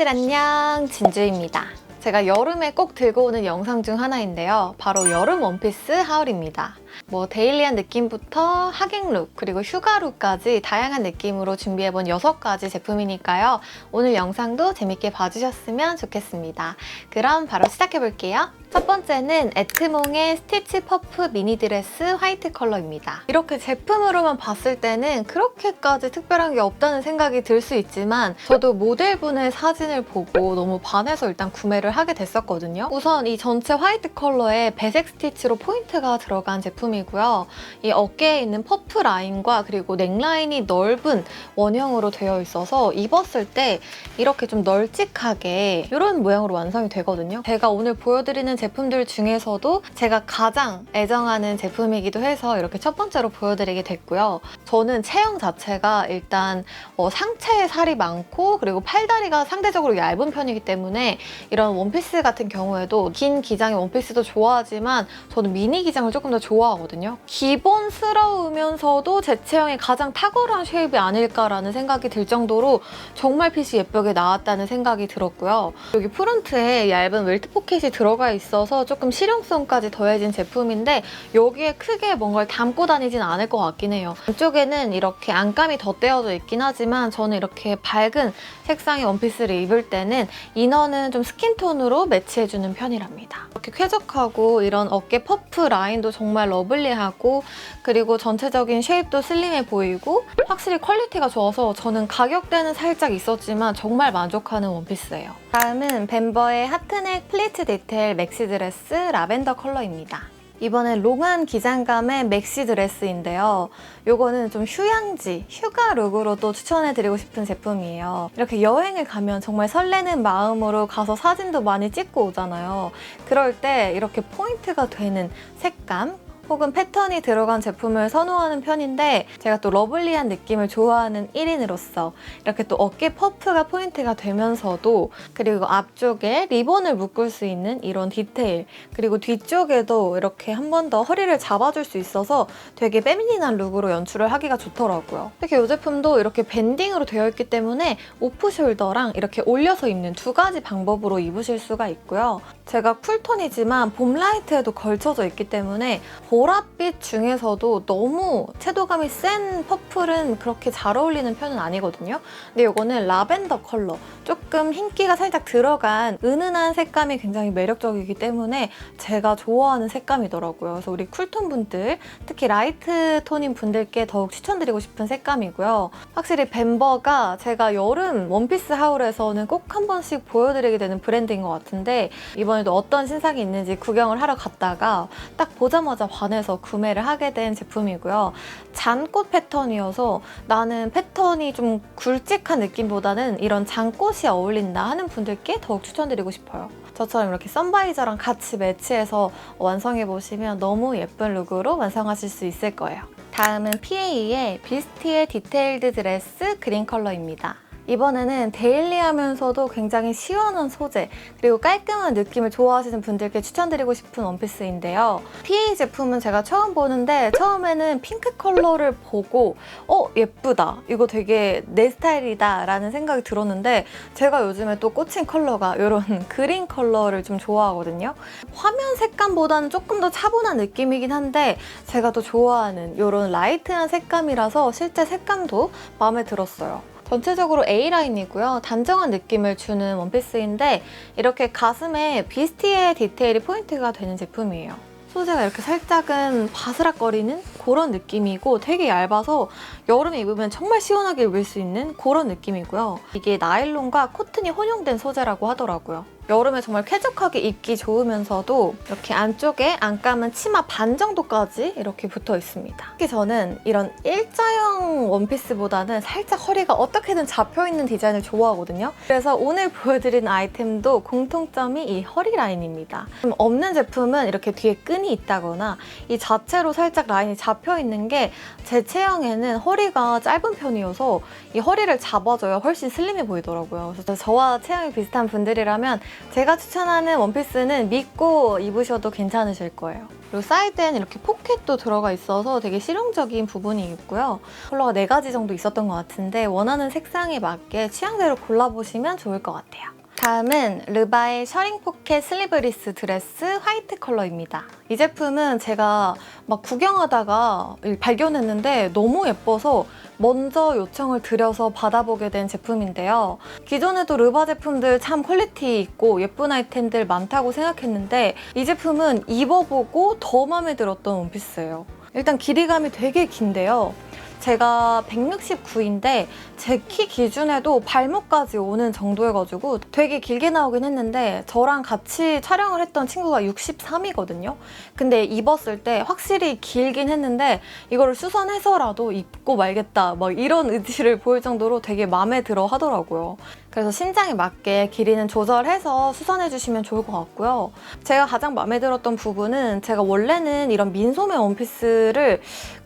파랭이들 안녕 진주입니다. 제가 여름에 꼭 들고 오는 영상 중 하나인데요. 바로 여름 원피스 하울입니다. 뭐 데일리한 느낌부터 하객룩 그리고 휴가룩까지 다양한 느낌으로 준비해본 6가지 제품이니까요. 오늘 영상도 재밌게 봐주셨으면 좋겠습니다. 그럼 바로 시작해볼게요. 첫 번째는 에트몽의 스티치 퍼프 미니 드레스 화이트 컬러입니다. 이렇게 제품으로만 봤을 때는 그렇게까지 특별한 게 없다는 생각이 들 수 있지만 저도 모델분의 사진을 보고 너무 반해서 일단 구매를 하게 됐었거든요. 우선 이 전체 화이트 컬러에 배색 스티치로 포인트가 들어간 제품 이고요. 이 어깨에 있는 퍼프 라인과 그리고 넥라인이 넓은 원형으로 되어 있어서 입었을 때 이렇게 좀 널찍하게 이런 모양으로 완성이 되거든요. 제가 오늘 보여드리는 제품들 중에서도 제가 가장 애정하는 제품이기도 해서 이렇게 첫 번째로 보여드리게 됐고요. 저는 체형 자체가 일단 어, 상체에 살이 많고 그리고 팔다리가 상대적으로 얇은 편이기 때문에 이런 원피스 같은 경우에도 긴 기장의 원피스도 좋아하지만 저는 미니 기장을 조금 더 좋아 하거든요. 기본스러우면서도 제 체형에 가장 탁월한 쉐입이 아닐까라는 생각이 들 정도로 정말 핏이 예쁘게 나왔다는 생각이 들었고요. 여기 프론트에 얇은 웰트 포켓이 들어가 있어서 조금 실용성까지 더해진 제품인데 여기에 크게 뭔가를 담고 다니진 않을 것 같긴 해요. 안쪽에는 이렇게 안감이 덧대어져 있긴 하지만 저는 이렇게 밝은 색상의 원피스를 입을 때는 이너는 좀 스킨톤으로 매치해주는 편이랍니다. 이렇게 쾌적하고 이런 어깨 퍼프 라인도 정말 러블리하고 그리고 전체적인 쉐입도 슬림해 보이고 확실히 퀄리티가 좋아서 저는 가격대는 살짝 있었지만 정말 만족하는 원피스예요. 다음은 벤버의 하트넥 플리츠 디테일 맥시 드레스 라벤더 컬러입니다. 이번엔 롱한 기장감의 맥시 드레스인데요. 요거는 좀 휴양지, 휴가 룩으로 또 추천해드리고 싶은 제품이에요. 이렇게 여행을 가면 정말 설레는 마음으로 가서 사진도 많이 찍고 오잖아요. 그럴 때 이렇게 포인트가 되는 색감, 혹은 패턴이 들어간 제품을 선호하는 편인데 제가 또 러블리한 느낌을 좋아하는 1인으로서 이렇게 또 어깨 퍼프가 포인트가 되면서도 그리고 앞쪽에 리본을 묶을 수 있는 이런 디테일 그리고 뒤쪽에도 이렇게 한 번 더 허리를 잡아줄 수 있어서 되게 페미닌한 룩으로 연출을 하기가 좋더라고요. 특히 이 제품도 이렇게 밴딩으로 되어 있기 때문에 오프숄더랑 이렇게 올려서 입는 두 가지 방법으로 입으실 수가 있고요. 제가 쿨톤이지만 봄 라이트에도 걸쳐져 있기 때문에 보랏빛 중에서도 너무 채도감이 센 퍼플은 그렇게 잘 어울리는 편은 아니거든요. 근데 이거는 라벤더 컬러, 조금 흰기가 살짝 들어간 은은한 색감이 굉장히 매력적이기 때문에 제가 좋아하는 색감이더라고요. 그래서 우리 쿨톤 분들, 특히 라이트 톤인 분들께 더욱 추천드리고 싶은 색감이고요. 확실히 벤버가 제가 여름 원피스 하울에서는 꼭 한 번씩 보여드리게 되는 브랜드인 것 같은데 이번에도 어떤 신상이 있는지 구경을 하러 갔다가 딱 보자마자 반해서 구매를 하게 된 제품이고요. 잔꽃 패턴이어서 나는 패턴이 좀 굵직한 느낌보다는 이런 잔꽃이 어울린다 하는 분들께 더욱 추천드리고 싶어요. 저처럼 이렇게 선바이저랑 같이 매치해서 완성해 보시면 너무 예쁜 룩으로 완성하실 수 있을 거예요. 다음은 PA의 비스티의 디테일드 드레스 그린 컬러입니다. 이번에는 데일리하면서도 굉장히 시원한 소재 그리고 깔끔한 느낌을 좋아하시는 분들께 추천드리고 싶은 원피스인데요. PA 제품은 제가 처음 보는데 처음에는 핑크 컬러를 보고 어 예쁘다 이거 되게 내 스타일이다 라는 생각이 들었는데 제가 요즘에 또 꽂힌 컬러가 이런 그린 컬러를 좀 좋아하거든요. 화면 색감보다는 조금 더 차분한 느낌이긴 한데 제가 또 좋아하는 이런 라이트한 색감이라서 실제 색감도 마음에 들었어요. 전체적으로 A라인이고요. 단정한 느낌을 주는 원피스인데 이렇게 가슴에 비스티의 디테일이 포인트가 되는 제품이에요. 소재가 이렇게 살짝은 바스락거리는 그런 느낌이고 되게 얇아서 여름에 입으면 정말 시원하게 입을 수 있는 그런 느낌이고요. 이게 나일론과 코튼이 혼용된 소재라고 하더라고요. 여름에 정말 쾌적하게 입기 좋으면서도 이렇게 안쪽에 안 감은 치마 반 정도까지 이렇게 붙어 있습니다. 특히 저는 이런 일자형 원피스보다는 살짝 허리가 어떻게든 잡혀 있는 디자인을 좋아하거든요. 그래서 오늘 보여드린 아이템도 공통점이 이 허리 라인입니다. 좀 없는 제품은 이렇게 뒤에 끈이 있다거나 이 자체로 살짝 라인이 잡혀 있는 게 제 체형에는 허리가 짧은 편이어서 이 허리를 잡아줘야 훨씬 슬림해 보이더라고요. 그래서 저와 체형이 비슷한 분들이라면 제가 추천하는 원피스는 믿고 입으셔도 괜찮으실 거예요. 그리고 사이드에는 이렇게 포켓도 들어가 있어서 되게 실용적인 부분이 있고요. 컬러가 네 가지 정도 있었던 것 같은데 원하는 색상에 맞게 취향대로 골라보시면 좋을 것 같아요. 다음은 르바의 셔링 포켓 슬리브리스 드레스 화이트 컬러입니다. 이 제품은 제가 막 구경하다가 발견했는데 너무 예뻐서 먼저 요청을 드려서 받아보게 된 제품인데요. 기존에도 르바 제품들 참 퀄리티 있고 예쁜 아이템들 많다고 생각했는데 이 제품은 입어보고 더 마음에 들었던 원피스예요. 일단 길이감이 되게 긴데요. 제가 169인데 제 키 기준에도 발목까지 오는 정도여가지고 되게 길게 나오긴 했는데 저랑 같이 촬영을 했던 친구가 63이거든요. 근데 입었을 때 확실히 길긴 했는데 이거를 수선해서라도 입고 말겠다 막 이런 의지를 보일 정도로 되게 마음에 들어 하더라고요. 그래서 신장에 맞게 길이는 조절해서 수선해 주시면 좋을 것 같고요. 제가 가장 마음에 들었던 부분은 제가 원래는 이런 민소매 원피스를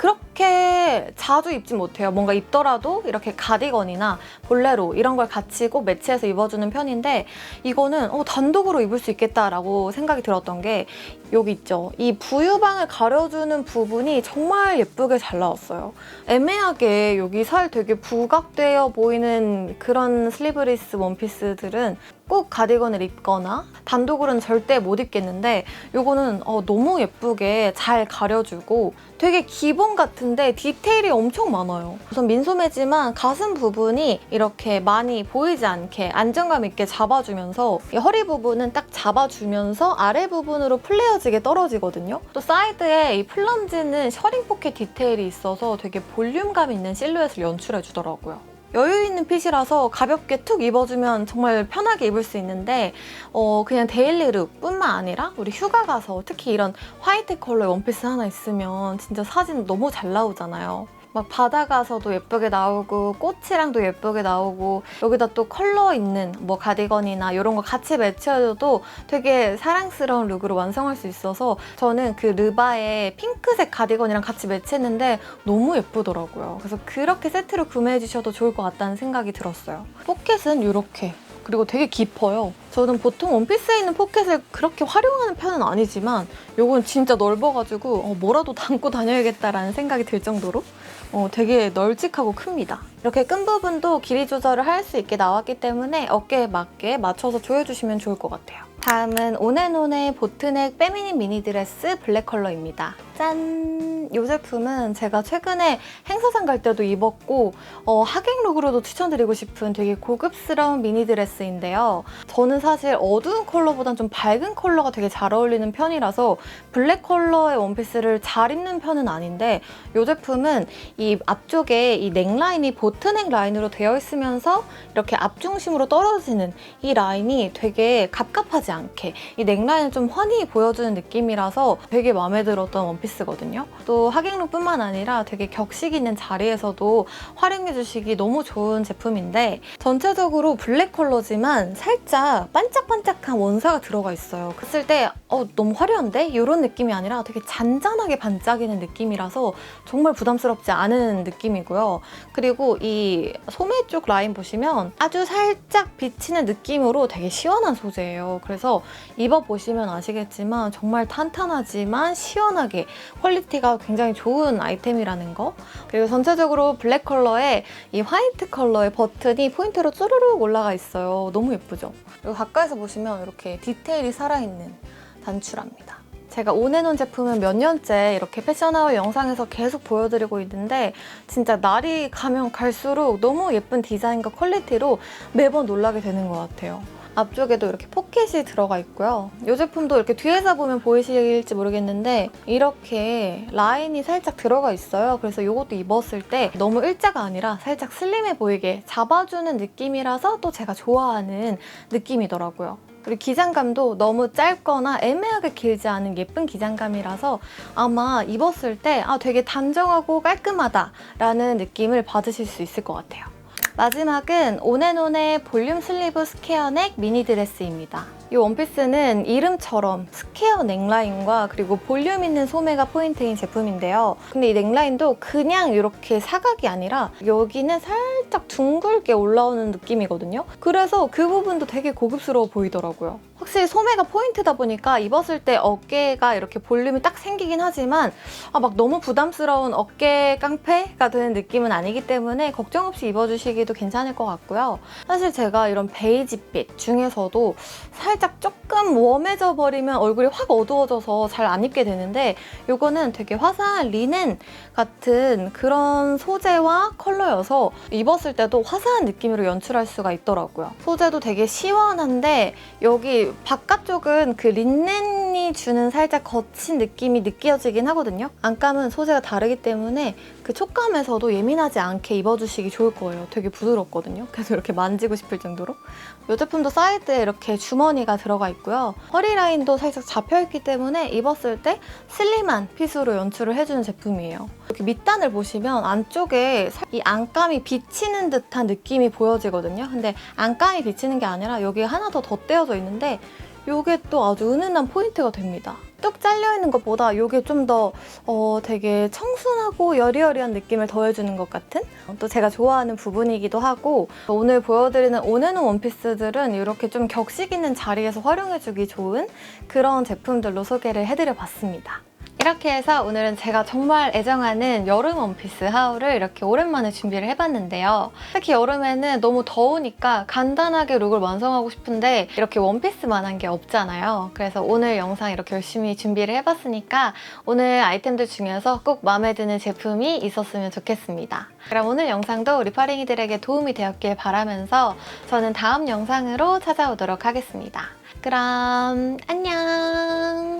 그렇게 자주 입지 못해요. 뭔가 입더라도 이렇게 가디건이나 볼레로 이런 걸 같이 꼭 매치해서 입어주는 편인데 이거는 어, 단독으로 입을 수 있겠다라고 생각이 들었던 게 여기 있죠. 이 부유방을 가려주는 부분이 정말 예쁘게 잘 나왔어요. 애매하게 여기 살 되게 부각되어 보이는 그런 슬리브리스 원피스들은 꼭 가디건을 입거나 단독으로는 절대 못 입겠는데 이거는 어, 너무 예쁘게 잘 가려주고 되게 기본 같은데 디테일이 엄청 많아요. 우선 민소매지만 가슴 부분이 이렇게 많이 보이지 않게 안정감 있게 잡아주면서 이 허리 부분은 딱 잡아주면서 아래 부분으로 플레어지게 떨어지거든요. 또 사이드에 이 플럼지는 셔링 포켓 디테일이 있어서 되게 볼륨감 있는 실루엣을 연출해주더라고요. 여유 있는 핏이라서 가볍게 툭 입어주면 정말 편하게 입을 수 있는데 어, 그냥 데일리 룩뿐만 아니라 우리 휴가 가서 특히 이런 화이트 컬러의 원피스 하나 있으면 진짜 사진 너무 잘 나오잖아요. 막 바다 가서도 예쁘게 나오고 꽃이랑도 예쁘게 나오고 여기다 또 컬러 있는 뭐 가디건이나 이런 거 같이 매치해줘도 되게 사랑스러운 룩으로 완성할 수 있어서 저는 그 르바의 핑크색 가디건이랑 같이 매치했는데 너무 예쁘더라고요. 그래서 그렇게 세트로 구매해 주셔도 좋을 것 같다는 생각이 들었어요. 포켓은 이렇게 그리고 되게 깊어요. 저는 보통 원피스에 있는 포켓을 그렇게 활용하는 편은 아니지만 이건 진짜 넓어가지고 어, 뭐라도 담고 다녀야겠다라는 생각이 들 정도로 어, 되게 널찍하고 큽니다. 이렇게 끈 부분도 길이 조절을 할 수 있게 나왔기 때문에 어깨에 맞게 맞춰서 조여주시면 좋을 것 같아요. 다음은 온앤온의 보트넥 페미닌 미니 드레스 블랙 컬러입니다. 짠! 이 제품은 제가 최근에 행사장 갈 때도 입었고 어, 하객 룩으로도 추천드리고 싶은 되게 고급스러운 미니 드레스인데요. 저는 사실 어두운 컬러보단 좀 밝은 컬러가 되게 잘 어울리는 편이라서 블랙 컬러의 원피스를 잘 입는 편은 아닌데 이 제품은 이 앞쪽에 이 넥라인이 보트넥 라인으로 되어 있으면서 이렇게 앞중심으로 떨어지는 이 라인이 되게 갑갑하지 않게 이 넥라인을 좀 환히 보여주는 느낌이라서 되게 마음에 들었던 원피스거든요. 또 하객룩뿐만 아니라 되게 격식 있는 자리에서도 활용해 주시기 너무 좋은 제품인데 전체적으로 블랙 컬러지만 살짝 반짝반짝한 원사가 들어가 있어요. 그랬을 때 어, 너무 화려한데? 이런 느낌이 아니라 되게 잔잔하게 반짝이는 느낌이라서 정말 부담스럽지 않은 느낌이고요. 그리고 이 소매 쪽 라인 보시면 아주 살짝 비치는 느낌으로 되게 시원한 소재예요. 그래서 입어보시면 아시겠지만 정말 탄탄하지만 시원하게 퀄리티가 굉장히 좋은 아이템이라는 거. 그리고 전체적으로 블랙 컬러에 이 화이트 컬러의 버튼이 포인트로 쭈르륵 올라가 있어요. 너무 예쁘죠? 그리고 가까이서 보시면 이렇게 디테일이 살아있는 단추랍니다. 제가 온앤온 제품은 몇 년째 이렇게 패션하울 영상에서 계속 보여드리고 있는데 진짜 날이 가면 갈수록 너무 예쁜 디자인과 퀄리티로 매번 놀라게 되는 것 같아요. 앞쪽에도 이렇게 포켓이 들어가 있고요. 이 제품도 이렇게 뒤에서 보면 보이실지 모르겠는데 이렇게 라인이 살짝 들어가 있어요. 그래서 이것도 입었을 때 너무 일자가 아니라 살짝 슬림해 보이게 잡아주는 느낌이라서 또 제가 좋아하는 느낌이더라고요. 그리고 기장감도 너무 짧거나 애매하게 길지 않은 예쁜 기장감이라서 아마 입었을 때 아, 되게 단정하고 깔끔하다라는 느낌을 받으실 수 있을 것 같아요. 마지막은 온앤온의 볼륨 슬리브 스퀘어 넥 미니 드레스입니다. 이 원피스는 이름처럼 스퀘어 넥라인과 그리고 볼륨 있는 소매가 포인트인 제품인데요. 근데 이 넥라인도 그냥 이렇게 사각이 아니라 여기는 살짝 둥글게 올라오는 느낌이거든요. 그래서 그 부분도 되게 고급스러워 보이더라고요. 확실히 소매가 포인트다 보니까 입었을 때 어깨가 이렇게 볼륨이 딱 생기긴 하지만 아, 막 너무 부담스러운 어깨 깡패가 되는 느낌은 아니기 때문에 걱정 없이 입어주시기도 괜찮을 것 같고요. 사실 제가 이런 베이지빛 중에서도 살짝 조금 웜해져 버리면 얼굴이 확 어두워져서 잘 안 입게 되는데 이거는 되게 화사한 리넨 같은 그런 소재와 컬러여서 입었을 때도 화사한 느낌으로 연출할 수가 있더라고요. 소재도 되게 시원한데 여기 바깥쪽은 그 린넨 이 주는 살짝 거친 느낌이 느껴지긴 하거든요. 안감은 소재가 다르기 때문에 그 촉감에서도 예민하지 않게 입어주시기 좋을 거예요. 되게 부드럽거든요. 그래서 이렇게 만지고 싶을 정도로. 이 제품도 사이드에 이렇게 주머니가 들어가 있고요. 허리 라인도 살짝 잡혀있기 때문에 입었을 때 슬림한 핏으로 연출을 해주는 제품이에요. 이렇게 밑단을 보시면 안쪽에 살- 이 안감이 비치는 듯한 느낌이 보여지거든요. 근데 안감이 비치는 게 아니라 여기 하나 더 덧대어져 있는데 이게 또 아주 은은한 포인트가 됩니다. 뚝 잘려있는 것보다 이게 좀더 어, 되게 청순하고 여리여리한 느낌을 더해주는 것 같은 또 제가 좋아하는 부분이기도 하고 오늘 보여드리는 온앤온 원피스들은 이렇게 좀 격식 있는 자리에서 활용해주기 좋은 그런 제품들로 소개를 해드려봤습니다. 이렇게 해서 오늘은 제가 정말 애정하는 여름 원피스 하울을 이렇게 오랜만에 준비를 해봤는데요. 특히 여름에는 너무 더우니까 간단하게 룩을 완성하고 싶은데 이렇게 원피스만한 게 없잖아요. 그래서 오늘 영상 이렇게 열심히 준비를 해봤으니까 오늘 아이템들 중에서 꼭 마음에 드는 제품이 있었으면 좋겠습니다. 그럼 오늘 영상도 리파링이들에게 도움이 되었길 바라면서 저는 다음 영상으로 찾아오도록 하겠습니다. 그럼 안녕!